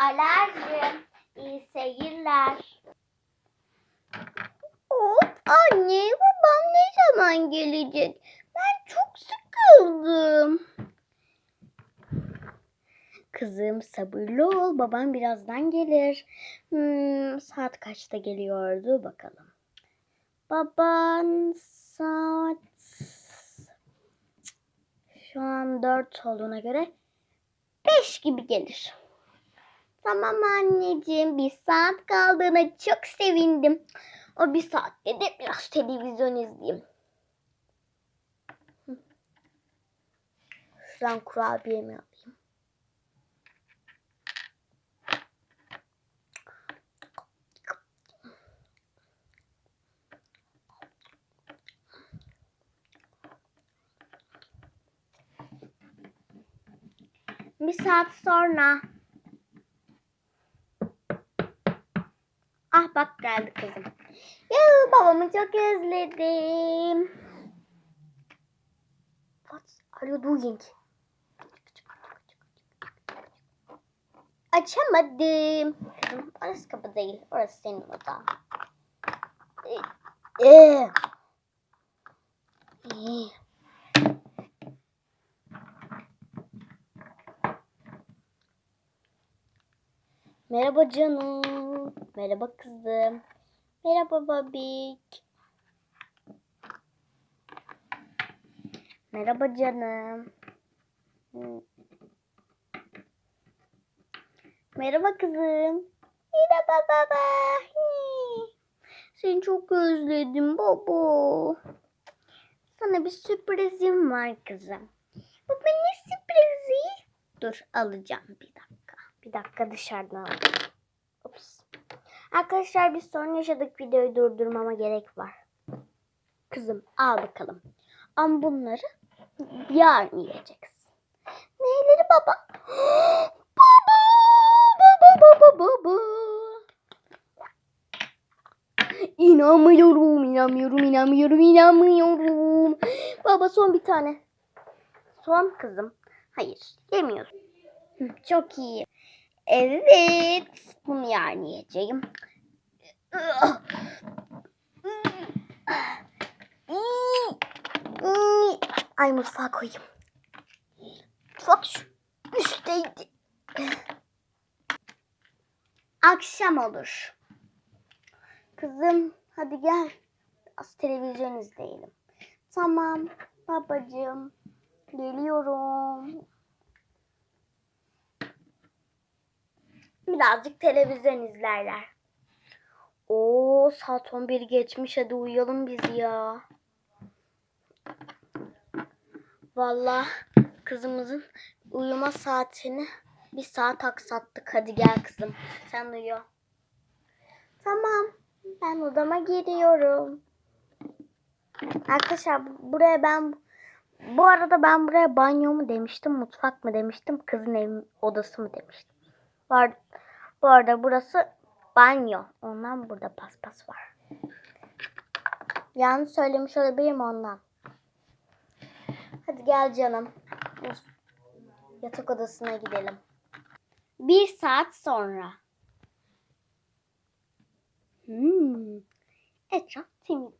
Alerjim. İyi seyirler. Of anne babam ne zaman gelecek? Ben çok sıkıldım. Kızım sabırlı ol babam birazdan gelir. Hmm, saat kaçta geliyordu bakalım. Baban saat şu an dört olduğuna göre beş gibi gelir. Tamam anneciğim bir saat kaldığına çok sevindim. O bir saatte de biraz televizyon izleyeyim. Şuradan kurabiye mi alayım? Bir saat sonra. Ah bak geldi kızım. Yuh, babamı çok özledim. What are you doing? Açamadım. Kızım orası kapı değil. Orası senin odan. Ee, ee. Ee. Merhaba canım. Merhaba kızım. Merhaba babik. Merhaba canım. Merhaba kızım. Merhaba baba. Seni çok özledim baba. Sana bir sürprizim var kızım. Baba ne sürprizi? Dur alacağım bir. Bir dakika dışarıdan alacağım. Ups. Arkadaşlar bir sorun yaşadık. Videoyu durdurmama gerek var. Kızım al bakalım. Ama bunları yarın yiyeceksin. Neyleri baba? baba! Baba baba baba! İnanmıyorum, inanmıyorum, inanmıyorum, inanmıyorum. Baba son bir tane. Son kızım. Hayır, yemiyorsun. Çok iyi. Evet, bunu yarın yiyeceğim. Ay mutfağa koyayım. Mutfak şu üstteydi. Akşam olur. Kızım hadi gel. Az televizyon izleyelim. Tamam babacığım. Geliyorum. Birazcık televizyon izlerler. Oo saat 11 geçmiş hadi uyuyalım biz ya. Vallahi kızımızın uyuma saatini bir saat aksattık. Hadi gel kızım sen uyu. Tamam ben odama giriyorum. Arkadaşlar bu- buraya ben bu arada ben buraya banyo mu demiştim, mutfak mı demiştim, kızın ev odası mı demiştim. Var, bu arada burası banyo. Ondan burada paspas var. Yanlış söylemiş olabilirim ondan. Hadi gel canım. Yatak odasına gidelim. Bir saat sonra. Hmm. Etraf temiz.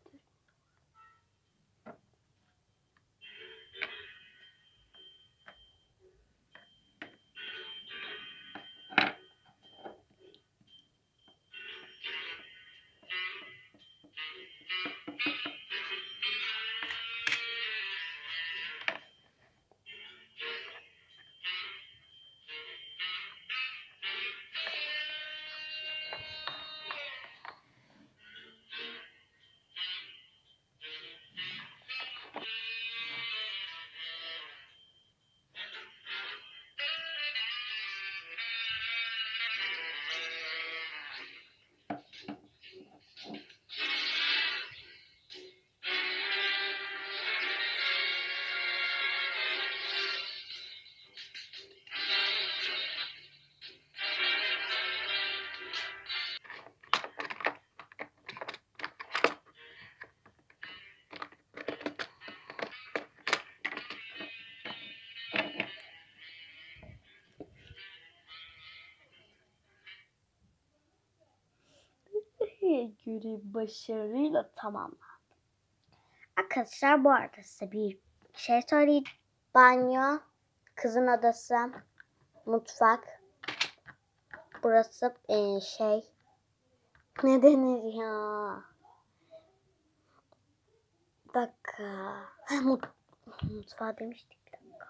Ve görev başarıyla tamamlandı. Arkadaşlar bu arada size bir şey söyleyeyim. Banyo, kızın odası, mutfak. Burası eee, şey ne denir ya? Dakika. Mut mutfağı demiştik bir dakika.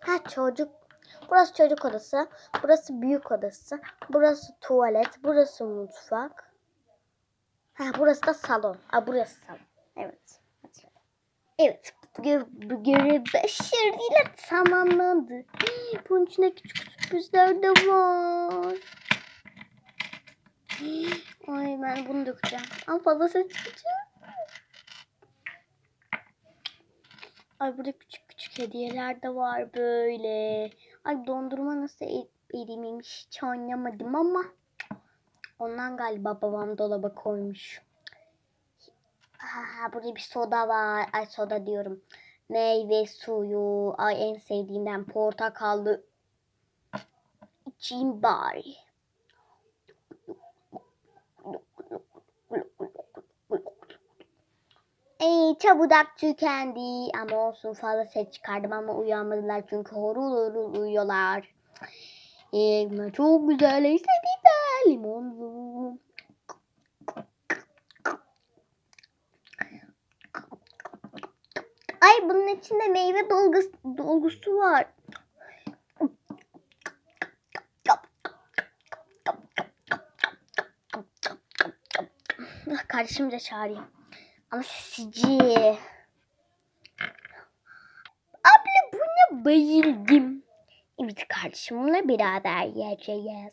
Ha çocuk. Burası çocuk odası. Burası büyük odası. Burası tuvalet. Burası mutfak. Ha burası da salon. Aa burası salon. Evet. Evet. Gö- görev başarıyla tamamlandı. Bunun içinde küçük sürprizler de var. Ay ben bunu dökeceğim. Ama fazla ses çıkacak. Ay burada küçük küçük hediyeler de var böyle. Ay dondurma nasıl e- erimemiş hiç anlamadım ama. Ondan galiba babam dolaba koymuş. Ha, burada bir soda var. Ay soda diyorum. Meyve suyu. Ay en sevdiğimden portakallı. İçeyim bari. Ey çabudak tükendi ama olsun fazla ses çıkardım ama uyanmadılar çünkü horul horul uyuyorlar. Ee, çok güzel istediler limonlu. Ay bunun içinde meyve dolgusu, dolgusu var. Kardeşimi de çağırayım. Ama sesici. Abla buna bayıldım. Evet kardeşim bununla beraber yiyeceğiz.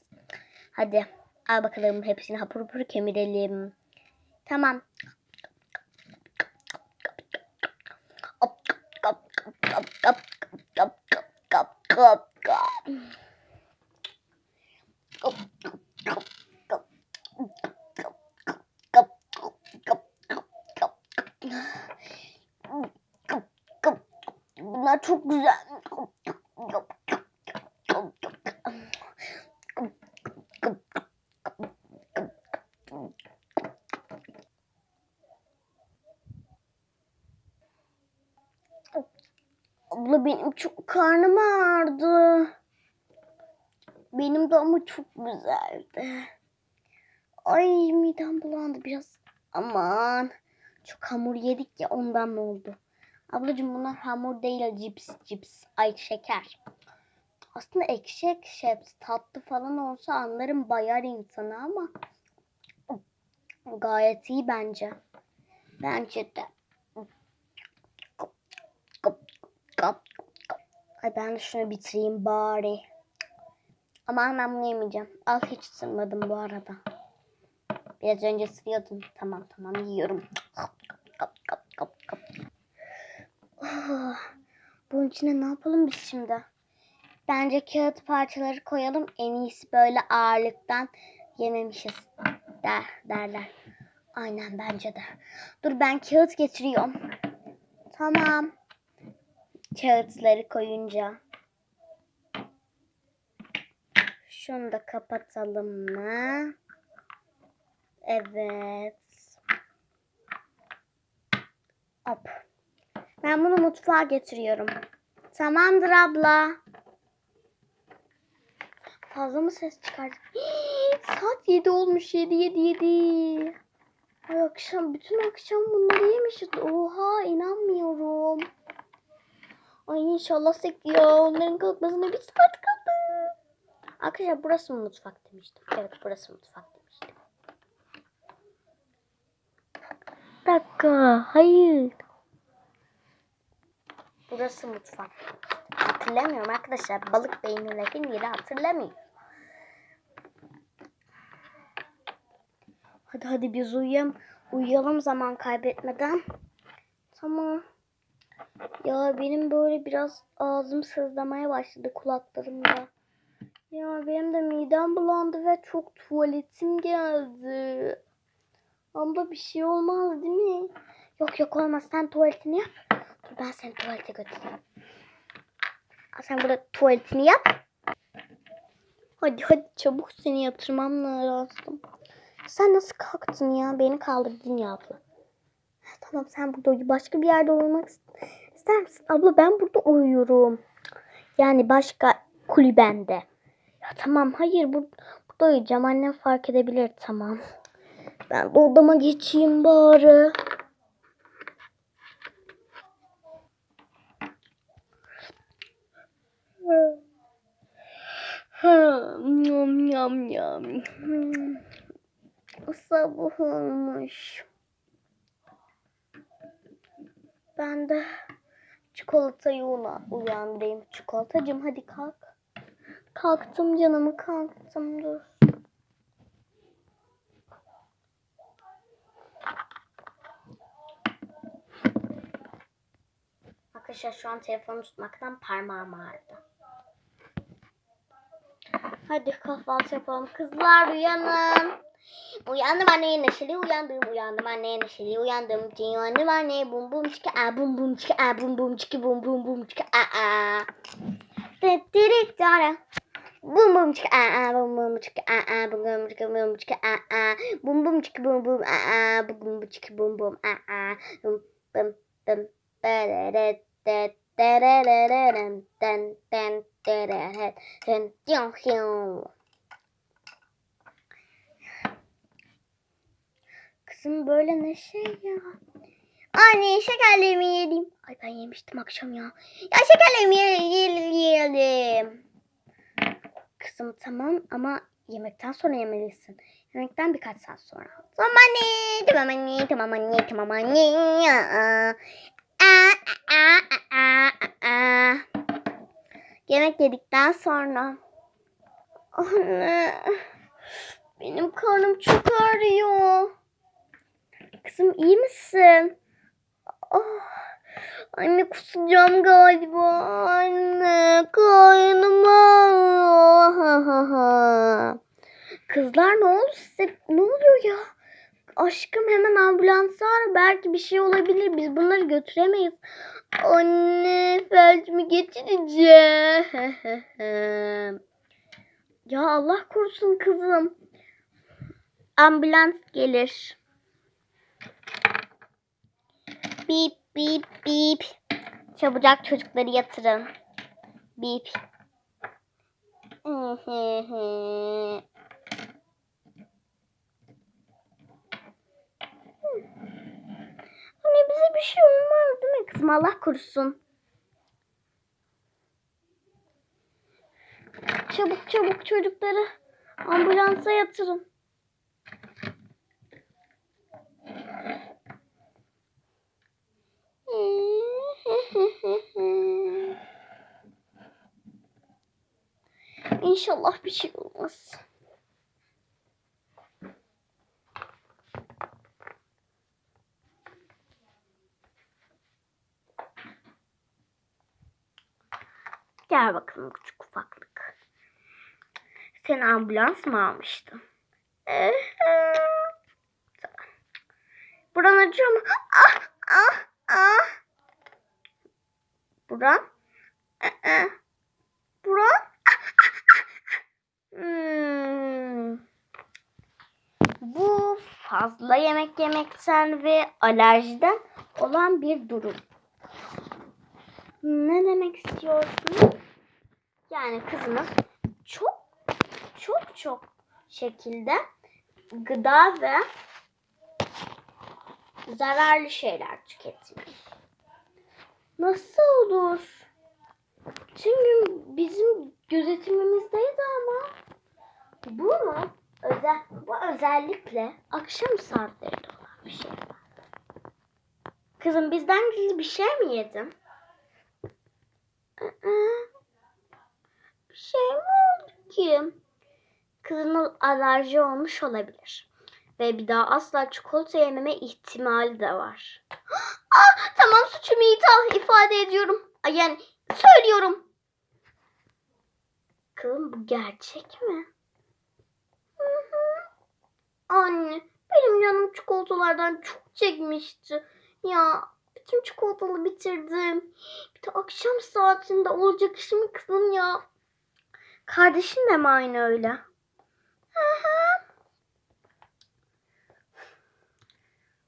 Hadi al bakalım hepsini hapur hapur kemirelim. Tamam. Bunlar çok güzel. Abla benim çok karnım ağrıdı. Benim de ama çok güzeldi. Ay midem bulandı biraz. Aman. Çok hamur yedik ya ondan ne oldu? Ablacığım bunlar hamur değil cips cips. Ay şeker. Aslında ekşi hepsi tatlı falan olsa anlarım bayar insanı ama gayet iyi bence. Bence de. Kap, kap, kap. Ay ben şunu bitireyim bari. Ama ben bunu yemeyeceğim. Al hiç ısırmadım bu arada. Biraz önce ısırıyordum. Tamam tamam yiyorum. Kap, kap, kap, kap, kap. Oh, bunun içine ne yapalım biz şimdi? Bence kağıt parçaları koyalım. En iyisi böyle ağırlıktan yememişiz der, derler. Aynen bence de. Dur ben kağıt getiriyorum. Tamam. Kağıtları koyunca. Şunu da kapatalım mı? Evet. Hop. Ben bunu mutfağa getiriyorum. Tamamdır abla. Fazla mı ses çıkardı? Saat 7 olmuş. 7 7 7. Ay akşam bütün akşam bunları yemişiz. Oha inanmıyorum. Ay inşallah sekiyor. Onların kalkmasına bir saat kaldı. Arkadaşlar burası mı mutfak demiştim. Evet burası mutfak demiştim. Bir dakika. Hayır. Burası mutfak. Hatırlamıyorum arkadaşlar. Balık peynirlerin yeri hatırlamıyorum. Hadi hadi biz uyuyalım. Uyuyalım zaman kaybetmeden. Tamam. Ya benim böyle biraz ağzım sızlamaya başladı kulaklarımda. Ya benim de midem bulandı ve çok tuvaletim geldi. Abla bir şey olmaz değil mi? Yok yok olmaz. Sen tuvaletini yap. Dur ben seni tuvalete götüreyim. Sen burada tuvaletini yap. Hadi hadi çabuk seni yatırmam lazım. Sen nasıl kalktın ya? Beni kaldırdın ya abla. Tamam sen burada. Başka bir yerde ist- ister misin? Abla ben burada uyuyorum. Yani başka kulübende. Ya tamam hayır bur burada uyuyacağım. Annem fark edebilir tamam. Ben de odama geçeyim bari. Yam yam yam. Sabah olmuş. Ben de çikolatayı una uyandayım. Çikolatacığım hadi kalk. Kalktım canımı kalktım dur. Arkadaşlar şu an telefonu tutmaktan parmağım ağrıdı. Hadi kahvaltı yapalım. Kızlar uyanın. Uyandım anne neşeli uyandım. Uyandım anne neşeli uyandım. Uyandım anne bum bum çıkı a bum bum çıkı a bum bum çıkı bum bum bum çıkı a a. Tıttırık dara. Bum bum çıkı a a bum bum çıkı a a bum bum çıkı bum çıkı a a bum bum çıkı bum bum a a bum bum çıkı bum bum a a bum bum bum bereret det derererem den den dereret den diyo hiyo. Kızım böyle ne şey ya? Anne şekerlerimi yedim. Ay ben yemiştim akşam ya. Ya şekerlerimi ye- ye- yedim. Kızım tamam ama yemekten sonra yemelisin. Yemekten birkaç saat sonra. Tamam anne. Tamam anne. Tamam anne. Tamam anne. Yemek yedikten sonra. Anne. Benim karnım çok. Kızım iyi misin? Oh, anne kusacağım galiba. Anne karnım. Kızlar ne oldu size? Ne oluyor ya? Aşkım hemen ambulansı ara. Belki bir şey olabilir. Biz bunları götüremeyiz. Anne felç mi geçireceğim? ya Allah korusun kızım. Ambulans gelir. Bip bip bip. Çabucak çocukları yatırın. Bip. Anne bize bir şey olmaz değil mi kızım? Allah korusun. Çabuk çabuk çocukları ambulansa yatırın. İnşallah bir şey olmaz. Gel bakalım küçük ufaklık. Seni ambulans mı almıştı? Ee, Buran acıyor mu? Ah ah ah. Buran? Ee, Buran? Hmm. Bu fazla yemek yemekten ve alerjiden olan bir durum. Ne demek istiyorsunuz? Yani kızınız çok çok çok şekilde gıda ve zararlı şeyler tüketmiş. Nasıl olur? Tüm gün bizim gözetimimizdeydi ama bu mu? Özel, bu özellikle akşam saatlerinde olan bir şey. Kızım bizden gizli bir şey mi yedin? Bir şey mi oldu ki? Kızının alerji olmuş olabilir. Ve bir daha asla çikolata yememe ihtimali de var. Ah, tamam suçumu itiraf ifade ediyorum. Yani söylüyorum. Kızım bu gerçek mi? Anne benim canım çikolatalardan çok çekmişti. Ya bütün çikolatalı bitirdim. Bir de akşam saatinde olacak işimi kızım ya. Kardeşin de mi aynı öyle? Hı hı.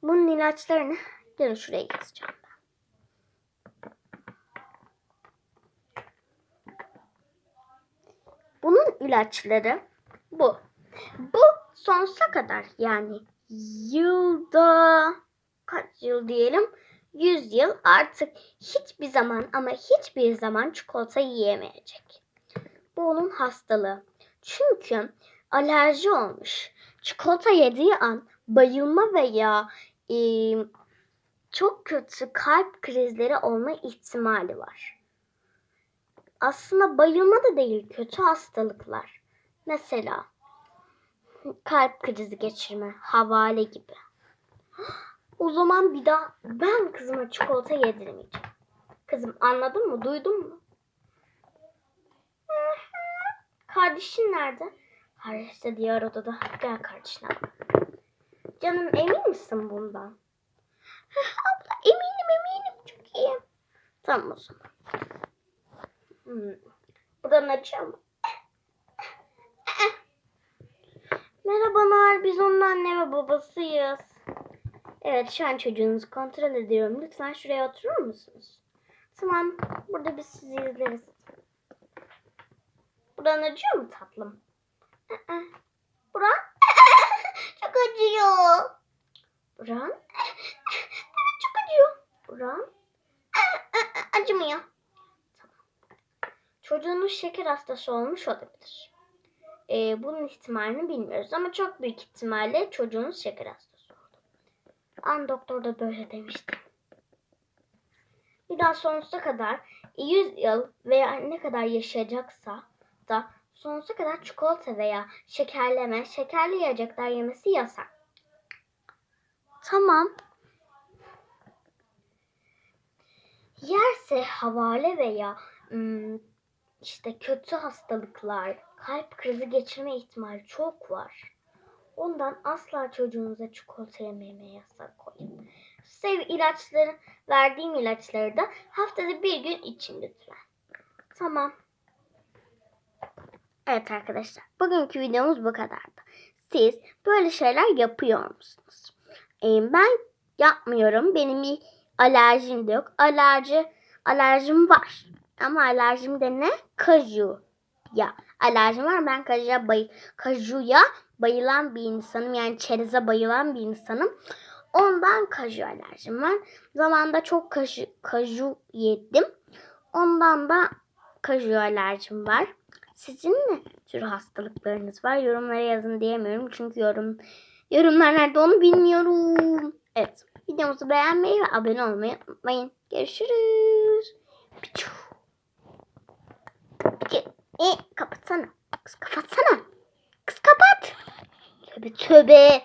Bunun ilaçlarını gelin şuraya yazacağım. Bunun ilaçları bu. Bu sonsuza kadar yani yılda kaç yıl diyelim? 100 yıl artık hiçbir zaman ama hiçbir zaman çikolata yiyemeyecek. Bu onun hastalığı. Çünkü alerji olmuş. Çikolata yediği an bayılma veya e, çok kötü kalp krizleri olma ihtimali var. Aslında bayılma da değil, kötü hastalıklar. Mesela kalp krizi geçirme, havale gibi. O zaman bir daha ben kızıma çikolata yedirmeyeceğim. Kızım anladın mı? Duydun mu? Kardeşin nerede? Kardeş de diğer odada. Gel kardeşine. Canım emin misin bundan? Abla eminim eminim çok iyi. Tamam o zaman. Hmm. Buradan açıyor mu? Merhabalar biz onun anne ve babasıyız. Evet şu an çocuğunuzu kontrol ediyorum. Lütfen şuraya oturur musunuz? Tamam burada biz sizi izleriz. Buran acıyor mu tatlım? Buran? çok acıyor. Buran? Evet çok acıyor. Buran? Acımıyor. Tamam. Çocuğunuz şeker hastası olmuş olabilir. Ee, bunun ihtimalini bilmiyoruz ama çok büyük ihtimalle çocuğunuz şeker hastası oldu. An doktor da böyle demişti. Bir daha sonsuza kadar 100 yıl veya ne kadar yaşayacaksa da sonsuza kadar çikolata veya şekerleme, şekerli yiyecekler yemesi yasak. Tamam. Yerse havale veya ım, işte kötü hastalıklar, kalp krizi geçirme ihtimali çok var. Ondan asla çocuğunuza çikolata yememeye yasak koyun. Sev ilaçları, verdiğim ilaçları da haftada bir gün için lütfen. Tamam. Evet arkadaşlar, bugünkü videomuz bu kadardı. Siz böyle şeyler yapıyor musunuz? Ee, ben yapmıyorum. Benim bir alerjim de yok. Alerji, alerjim var. Ama alerjim de ne? Kaju. Ya alerjim var. Ben kajuya, bay kajuya bayılan bir insanım. Yani çereze bayılan bir insanım. Ondan kaju alerjim var. Zamanında çok kaju, kaju yedim. Ondan da kaju alerjim var. Sizin ne tür hastalıklarınız var? Yorumlara yazın diyemiyorum. Çünkü yorum yorumlar nerede onu bilmiyorum. Evet. Videomuzu beğenmeyi ve abone olmayı unutmayın. Görüşürüz. Piçu. E, kapatsana. Kız kapatsana. Kız kapat. Tövbe tövbe.